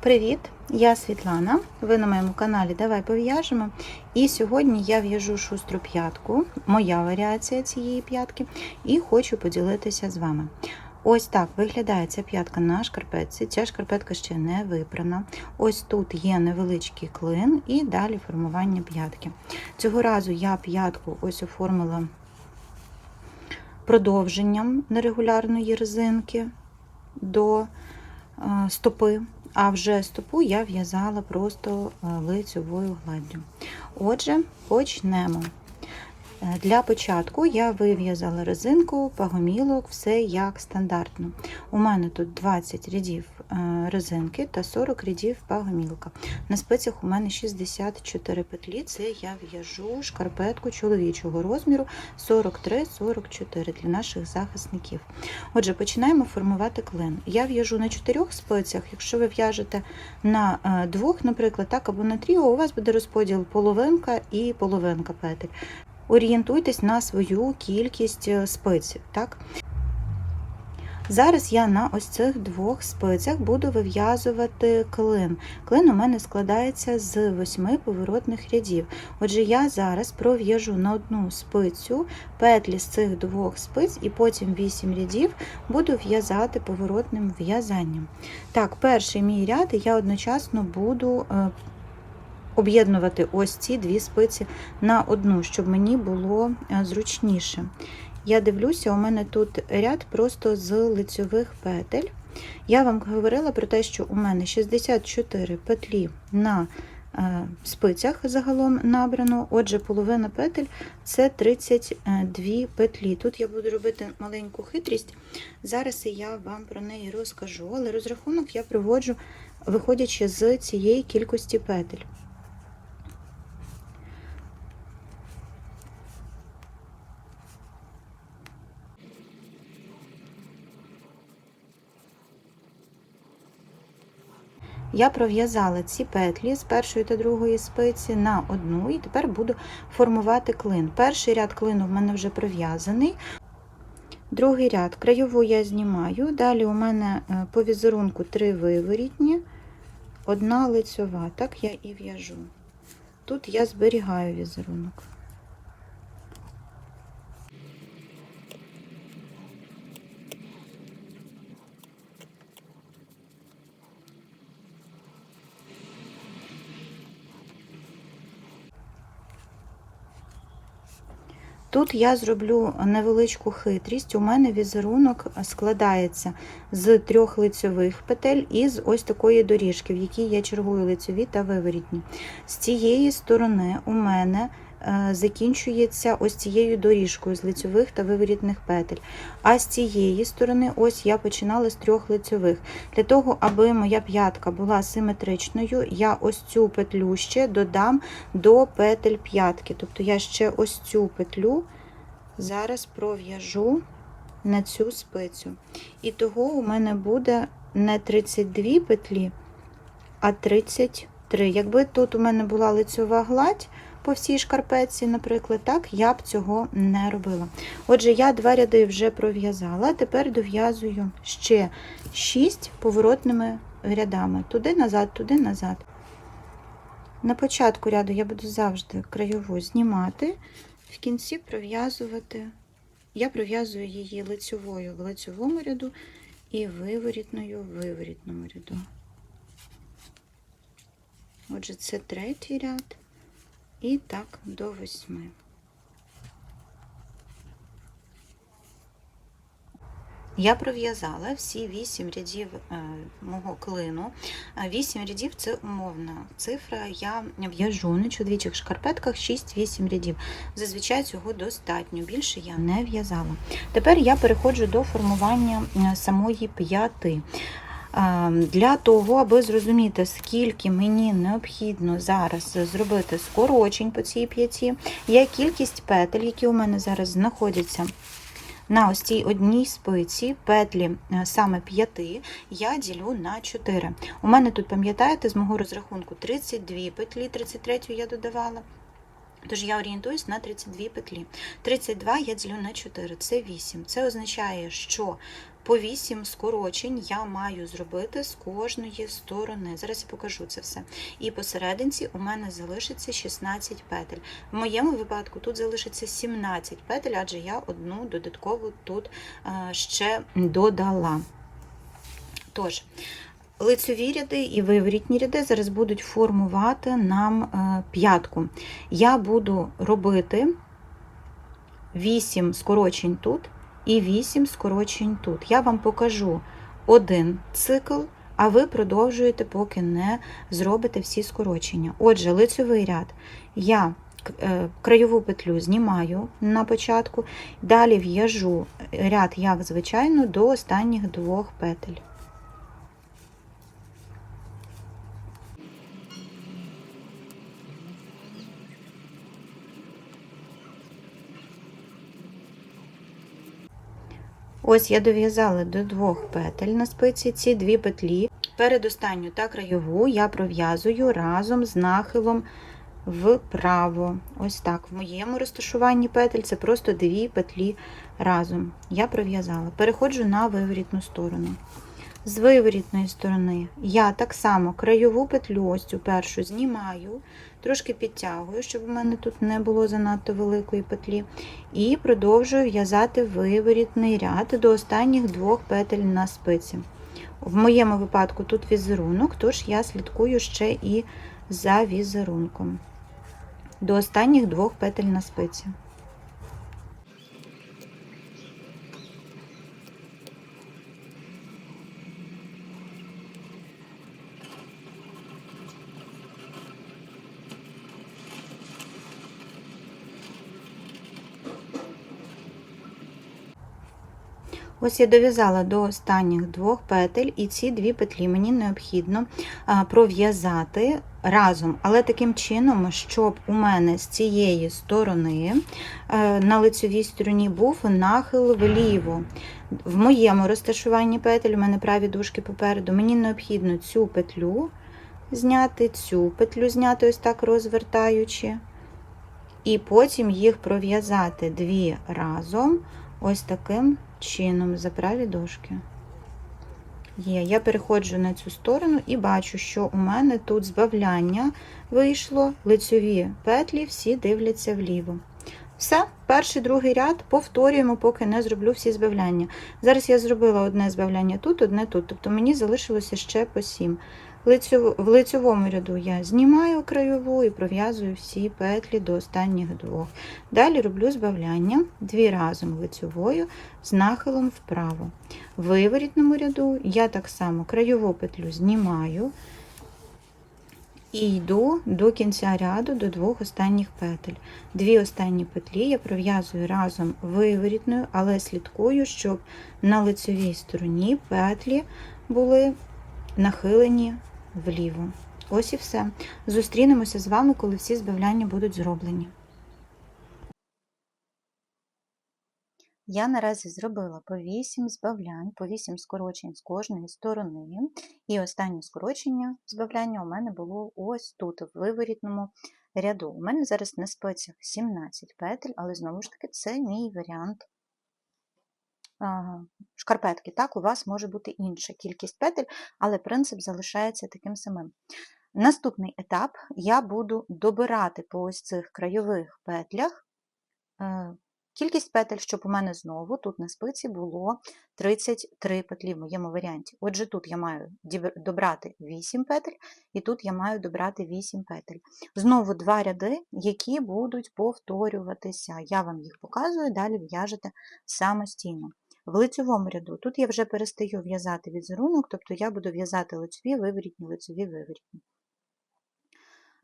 Привіт! Я Світлана. Ви на моєму каналі Давай пов'яжемо. І сьогодні я в'яжу шустру п'ятку, моя варіація цієї п'ятки, і хочу поділитися з вами. Ось так виглядає ця п'ятка на шкарпетці. Ця шкарпетка ще не випрана. Ось тут є невеличкий клин і далі формування п'ятки. Цього разу я п'ятку ось оформила продовженням нерегулярної резинки до е, стопи, а вже стопу я в'язала просто лицевою лицьовою гладдю. Отже, почнемо. Е, Для початку я вив'язала резинку, пагомілок, все як стандартно. У мене тут 20 рядів е, резинки та 40 рядів пагомілка. На спицях у мене 64 петлі, це я в'яжу шкарпетку чоловічого розміру 43-44 для наших захисників. Отже, починаємо формувати клин. Я в'яжу на 4 спицях, якщо ви в'яжете на е, двох, наприклад, так, або на тріо, у вас буде розподіл половинка і половинка петель орієнтуйтесь на свою кількість е, спиць. Так? Зараз я на ось цих двох спицях буду вив'язувати клин. Клин у мене складається з восьми поворотних рядів. Отже, я зараз пров'яжу на одну спицю петлі з цих двох спиць, і потім 8 рядів буду в'язати поворотним в'язанням. Так, перший мій ряд я одночасно буду е, об'єднувати ось ці дві спиці на одну, щоб мені було е, зручніше. Я дивлюся, у мене тут ряд просто з лицьових петель. Я вам говорила про те, що у мене 64 петлі на е, спицях загалом набрано, отже, половина петель це 32 петлі. Тут я буду робити маленьку хитрість. Зараз я вам про неї розкажу, але розрахунок я проводжу, виходячи з цієї кількості петель. Я пров'язала ці петлі з першої та другої спиці на одну, і тепер буду формувати клин. Перший ряд клину в мене вже пров'язаний. Другий ряд краєву я знімаю. Далі у мене е, по візерунку три виворітні, одна лицьова. Так я і в'яжу. Тут я зберігаю візерунок. Тут я зроблю невеличку хитрість. У мене візерунок складається з трьох лицьових петель і з ось такої доріжки, в якій я чергую лицьові та виворітні. З цієї сторони у мене закінчується ось цією доріжкою з лицьових та виворітних петель. А з цієї сторони, ось я починала з трьох лицьових. Для того, аби моя п'ятка була симетричною, я ось цю петлю ще додам до петель п'ятки. Тобто я ще ось цю петлю зараз пров'яжу на цю спицю. І того у мене буде не 32 петлі, а 33. Якби тут у мене була лицьова гладь, по всій шкарпетці, наприклад, так, я б цього не робила. Отже, я два ряди вже пров'язала, тепер дов'язую ще 6 поворотними рядами. Туди назад, туди назад. На початку ряду я буду завжди краєву знімати, в кінці пров'язувати. Я пров'язую її лицьовою в лицьовому ряду і виворітною в виворітному ряду. Отже, це третій ряд. І так до восьми. Я пров'язала всі вісім рядів е, мого клину. Вісім рядів це умовна цифра. Я в'яжу на чоловічих шкарпетках 6-8 рядів. Зазвичай цього достатньо, більше я не в'язала. Тепер я переходжу до формування е, самої п'яти. Для того, аби зрозуміти, скільки мені необхідно зараз зробити скорочень по цій п'яті, є кількість петель, які у мене зараз знаходяться на ось цій одній спиці, петлі е, саме п'яти, я ділю на 4. У мене тут, пам'ятаєте, з мого розрахунку 32 петлі, 33 я додавала. Тож я орієнтуюсь на 32 петлі. 32 я ділю на 4, це 8. Це означає, що по 8 скорочень я маю зробити з кожної сторони. Зараз я покажу це все. І посерединці у мене залишиться 16 петель. В моєму випадку тут залишиться 17 петель, адже я одну додаткову тут е, ще додала. Тож, лицеві ряди і виворітні ряди зараз будуть формувати нам е, п'ятку. Я буду робити 8 скорочень тут і 8 скорочень тут. Я вам покажу один цикл, а ви продовжуєте, поки не зробите всі скорочення. Отже, лицевий ряд я е, краєву петлю знімаю на початку, далі в'яжу ряд, як звичайно, до останніх двох петель. Ось я дов'язала до двох петель на спиці ці дві петлі. Передостанню та краєву я пров'язую разом з нахилом вправо. Ось так. В моєму розташуванні петель це просто дві петлі разом. Я пров'язала. Переходжу на виворітну сторону. З виворітної сторони я так само краєву петлю, ось цю першу, знімаю, трошки підтягую, щоб у мене тут не було занадто великої петлі. І продовжую в'язати виворітний ряд до останніх двох петель на спиці. В моєму випадку тут візерунок, тож я слідкую ще і за візерунком. До останніх двох петель на спиці. Ось я дов'язала до останніх двох петель, і ці дві петлі мені необхідно пров'язати разом, але таким чином, щоб у мене з цієї сторони е, на лицевій стороні був нахил вліво. В моєму розташуванні петель, у мене праві дужки попереду, мені необхідно цю петлю зняти, цю петлю зняти, ось так розвертаючи, і потім їх пров'язати дві разом, ось таким чином за праві дошки. Є, я переходжу на цю сторону і бачу, що у мене тут збавляння вийшло, лицьові петлі всі дивляться вліво. Все, перший другий ряд повторюємо, поки не зроблю всі збавляння. Зараз я зробила одне збавляння тут, одне тут, тобто мені залишилося ще по 7. В лицьовому ряду я знімаю краєву і пров'язую всі петлі до останніх двох. Далі роблю збавляння дві разом лицьовою з нахилом вправо. В виворітному ряду я так само краєву петлю знімаю і йду до кінця ряду до двох останніх петель. Дві останні петлі я пров'язую разом виворітною, але слідкую, щоб на лицевій стороні петлі були нахилені вліво. Ось і все. Зустрінемося з вами, коли всі збавляння будуть зроблені. Я наразі зробила по 8 збавлянь, по 8 скорочень з кожної сторони. І останнє скорочення збавляння у мене було ось тут, в виворітному ряду. У мене зараз на спицях 17 петель, але знову ж таки це мій варіант шкарпетки. Так, у вас може бути інша кількість петель, але принцип залишається таким самим. Наступний етап я буду добирати по ось цих краєвих петлях е, кількість петель, щоб у мене знову тут на спиці було 33 петлі в моєму варіанті. Отже, тут я маю добрати 8 петель, і тут я маю добрати 8 петель. Знову два ряди, які будуть повторюватися. Я вам їх показую, далі в'яжете самостійно. В лицевому ряду тут я вже перестаю в'язати візерунок, тобто я буду в'язати лицеві, виворітні, лицеві, виворітні.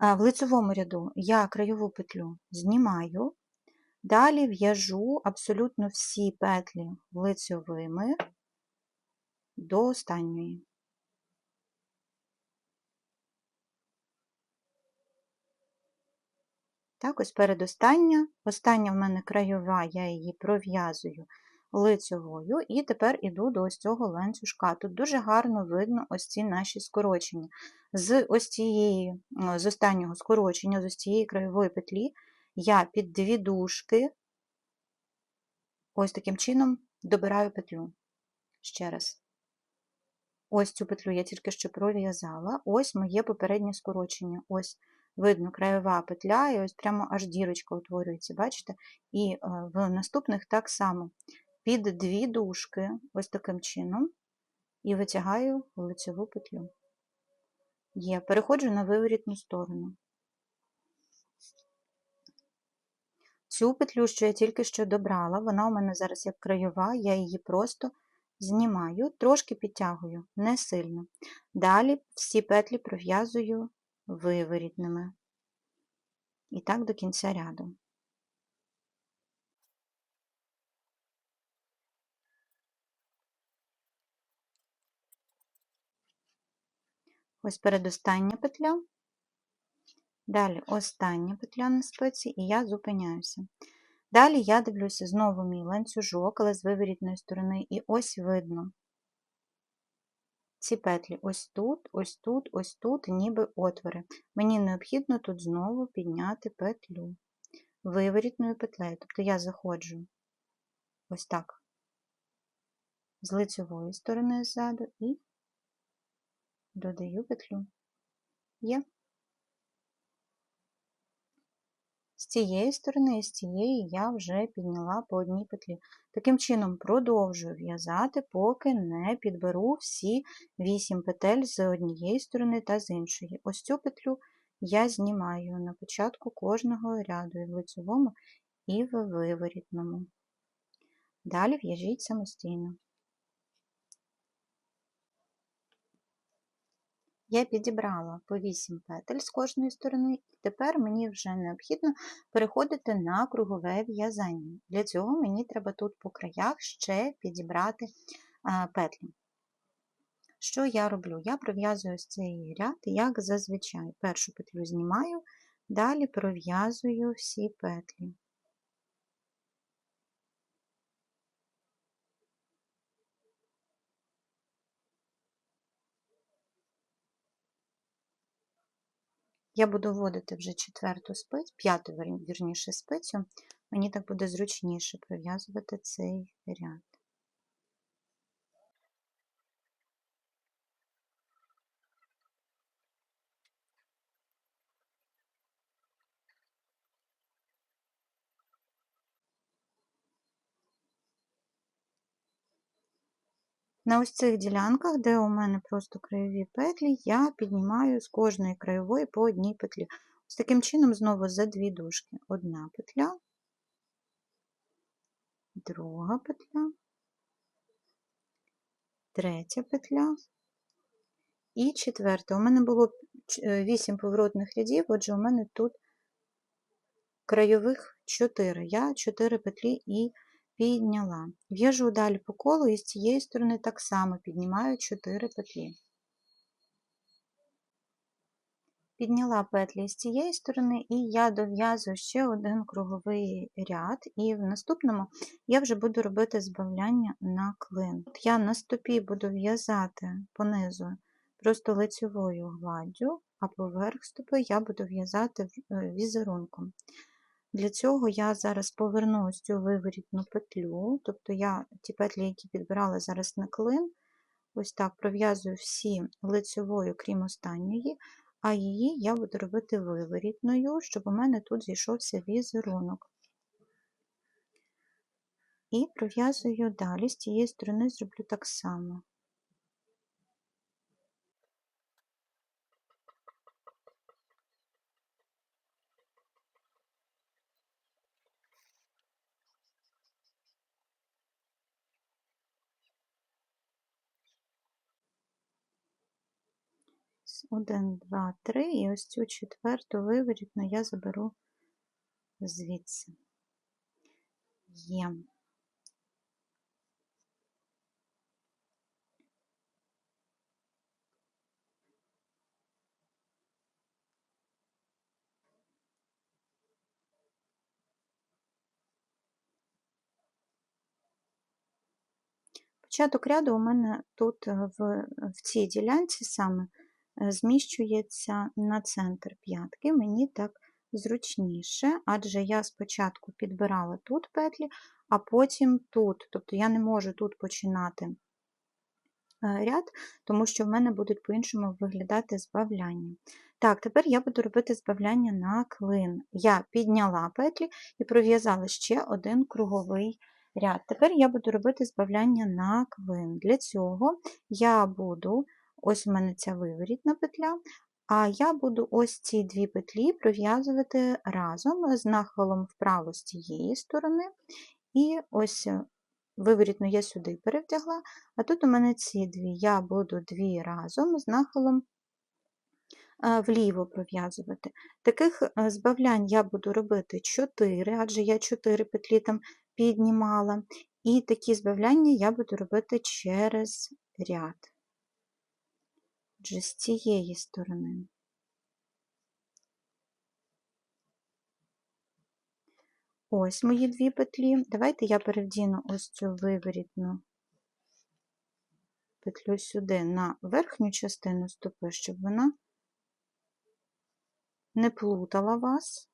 В лицевому ряду я краєву петлю знімаю, далі в'яжу абсолютно всі петлі лицевими до останньої. Так, ось передостання. Остання в мене краєва, я її пров'язую лицевою, і тепер іду до ось цього ланцюжка. Тут дуже гарно видно ось ці наші скорочення. З ось цієї, з останнього скорочення, з ось цієї краєвої петлі, я під дві дужки, ось таким чином добираю петлю. ще раз. Ось цю петлю я тільки що пров'язала. Ось моє попереднє скорочення. Ось видно краєва петля, і ось прямо аж дірочка утворюється, бачите? І е, в наступних так само. Під дві дужки, ось таким чином, і витягаю лицеву петлю. Є, переходжу на виворітну сторону. Цю петлю, що я тільки що добрала, вона у мене зараз як краєва, я її просто знімаю, трошки підтягую, не сильно. Далі всі петлі пров'язую виворітними. І так до кінця ряду. Ось передостання петля. Далі остання петля на спиці, і я зупиняюся. Далі я дивлюся знову мій ланцюжок, але з виворітної сторони, і ось видно ці петлі ось тут, ось тут, ось тут, ніби отвори. Мені необхідно тут знову підняти петлю виворітною петлею. Тобто я заходжу ось так, з лицевої сторони ззаду і додаю петлю. Є. З цієї сторони і з цієї я вже підняла по одній петлі. Таким чином продовжую в'язати, поки не підберу всі 8 петель з однієї сторони та з іншої. Ось цю петлю я знімаю на початку кожного ряду і в лицевому, і в виворітному. Далі в'яжіть самостійно. Я підібрала по 8 петель з кожної сторони, і тепер мені вже необхідно переходити на кругове в'язання. Для цього мені треба тут по краях ще підібрати петлі. Що я роблю? Я пров'язую з цей ряд, як зазвичай. Першу петлю знімаю, далі пров'язую всі петлі. Я буду вводити вже четверту спицю, п'яту, вірніше, спицю, мені так буде зручніше пров'язувати цей ряд. На ось цих ділянках, де у мене просто краєві петлі, я піднімаю з кожної краєвої по одній петлі. Ось таким чином, знову за дві дужки. Одна петля, друга петля, третя петля і четверта. У мене було 8 поворотних рядів, отже, у мене тут краєвих 4. Я 4 петлі і підняла. В'яжу далі по колу і з цієї сторони так само піднімаю 4 петлі. Підняла петлі з цієї сторони, і я дов'язую ще один круговий ряд, і в наступному я вже буду робити збавляння на клин. От Я на стопі буду в'язати понизу просто лицевою гладдю, а поверх стопи я буду в'язати е, візерунком. Для цього я зараз поверну ось цю виворітну петлю, тобто я ті петлі, які підбирала зараз на клин, ось так пров'язую всі лицевою, крім останньої, а її я буду робити виворітною, щоб у мене тут зійшовся візерунок. І пров'язую далі, з тієї сторони зроблю так само. Один, два, три, і ось цю четверту виворітну я заберу звідси. Є. Початок ряду у мене тут е, в, в цій ділянці саме зміщується на центр п'ятки, мені так зручніше, адже я спочатку підбирала тут петлі, а потім тут. Тобто я не можу тут починати е, ряд, тому що в мене будуть по-іншому виглядати збавляння. Так, тепер я буду робити збавляння на клин. Я підняла петлі і пров'язала ще один круговий ряд. Тепер я буду робити збавляння на клин. Для цього я буду, ось у мене ця виворітна петля, а я буду ось ці дві петлі пров'язувати разом з нахилом вправо з цієї сторони. І ось виворітну я сюди перевдягла, а тут у мене ці дві. Я буду дві разом з нахилом вліво пров'язувати. Таких збавлянь я буду робити 4, адже я 4 петлі там піднімала. І такі збавляння я буду робити через ряд. Отже, з цієї сторони. Ось мої дві петлі. Давайте я перевдіну ось цю виворітну петлю сюди на верхню частину стопи, щоб вона не плутала вас.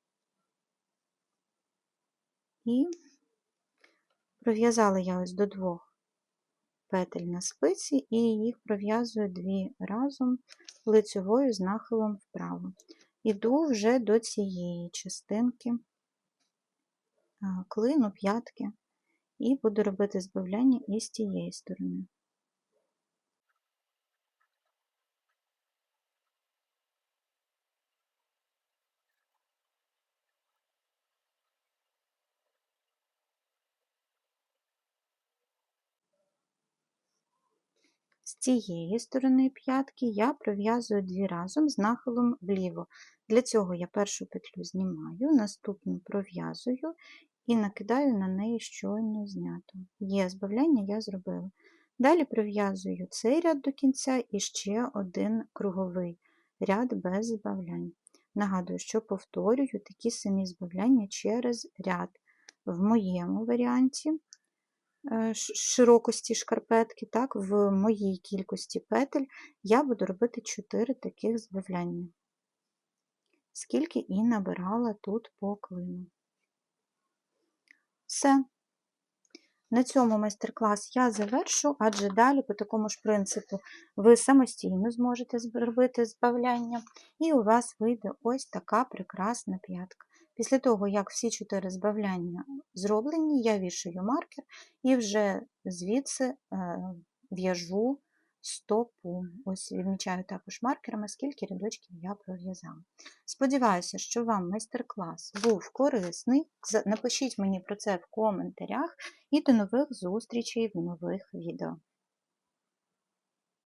І пров'язала я ось до двох петель на спиці, і їх пров'язую дві разом лицевою з нахилом вправо. Іду вже до цієї частинки клину п'ятки, і буду робити збавляння і з тієї сторони. Цієї сторони п'ятки я пров'язую дві разом з нахилом вліво. Для цього я першу петлю знімаю, наступну пров'язую і накидаю на неї щойно знято. Є збавляння я зробила. Далі пров'язую цей ряд до кінця і ще один круговий ряд без збавлянь. Нагадую, що повторюю такі самі збавляння через ряд. В моєму варіанті широкості шкарпетки, так, в моїй кількості петель я буду робити 4 таких збавляння, скільки і набирала тут по клину. Все. На цьому майстер-клас я завершу, адже далі, по такому ж принципу, ви самостійно зможете зробити збавляння, і у вас вийде ось така прекрасна п'ятка. Після того, як всі чотири збавляння зроблені, я вішаю маркер і вже звідси е, в'яжу стопу. Ось відмічаю також маркерами, скільки рядочків я пров'язала. Сподіваюся, що вам майстер-клас був корисний. Напишіть мені про це в коментарях і до нових зустрічей в нових відео.